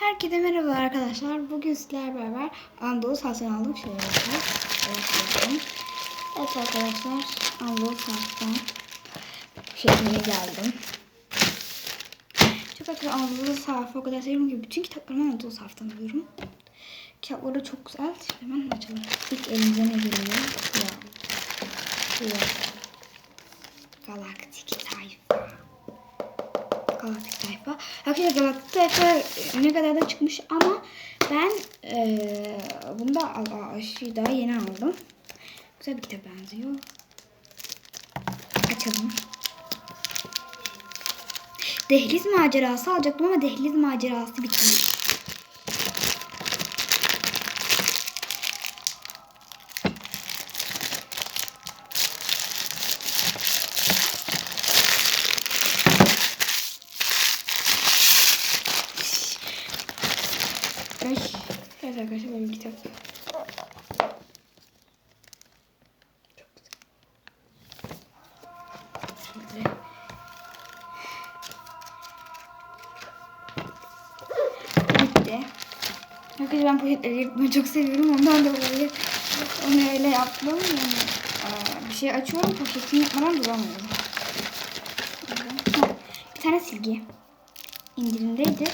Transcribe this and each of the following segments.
Herkese merhaba arkadaşlar. Bugün sizlerle beraber Anadolu aldım. Şöyle yapalım. Evet, arkadaşlar. Anadolu satın şekline geldim. Çok arkadaşlar Anadolu sayfa o kadar seviyorum ki bütün kitaplarımı Anadolu sayfadan alıyorum. Kitapları çok güzel. Şimdi hemen açalım. İlk elimize ne geliyor? Ya. Ya. Galaktik sayfa. Galaktik sayfa. Arkadaşlar Galaktik sayfa ne kadar da çıkmış ama ben eee bunu da şey daha yeni aldım. Güzel bir kitap benziyor. Açalım. Dehliz macerası alacaktım ama dehliz macerası bitmiş. Ay, evet arkadaşlar benim kitap. Şöyle. Bitti. Arkadaşlar ben poşetleri yırtmayı çok seviyorum. Ondan dolayı onu öyle yaptım. Yani, aa, bir şey açıyorum poşetini yapmadan duramıyorum. Bir tane silgi. indirimdeydi.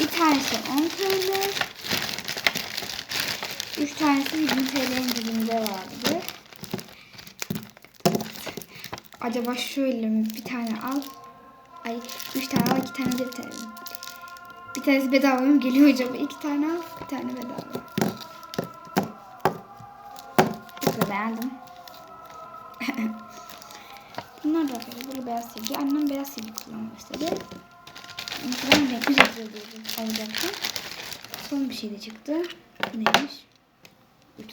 Bir tanesi 10 TL. 3 tanesi 20 TL indirimde vardı. Acaba şöyle mi? Bir tane al. Ay 3 tane al, 2 tane de bir. Bir tanesi bedava mı geliyor acaba? 2 tane al, bir tane bedava. Çok beğendim. Bunlar da böyle, böyle beyaz silgi. Annem beyaz silgi kullanmak istedi. Ben güzel bir alacaktım. Son bir şey de çıktı. Neymiş?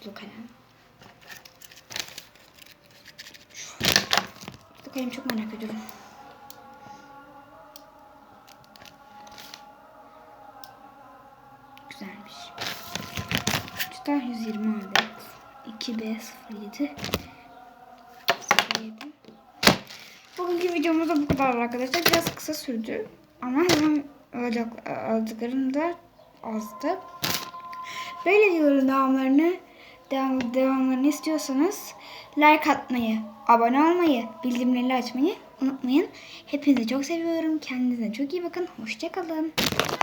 Uçlu kalem. Uçlu kalem çok merak ediyorum. Güzelmiş. Uçta 120 adet. 2B07 07 Bugünkü videomuz da bu kadar arkadaşlar. Biraz kısa sürdü. Ama hemen alacak, aldıklarım da azdı. Böyle videoların devamlarını devam, devamlarını istiyorsanız like atmayı, abone olmayı, bildirimleri açmayı unutmayın. Hepinizi çok seviyorum. Kendinize çok iyi bakın. Hoşçakalın.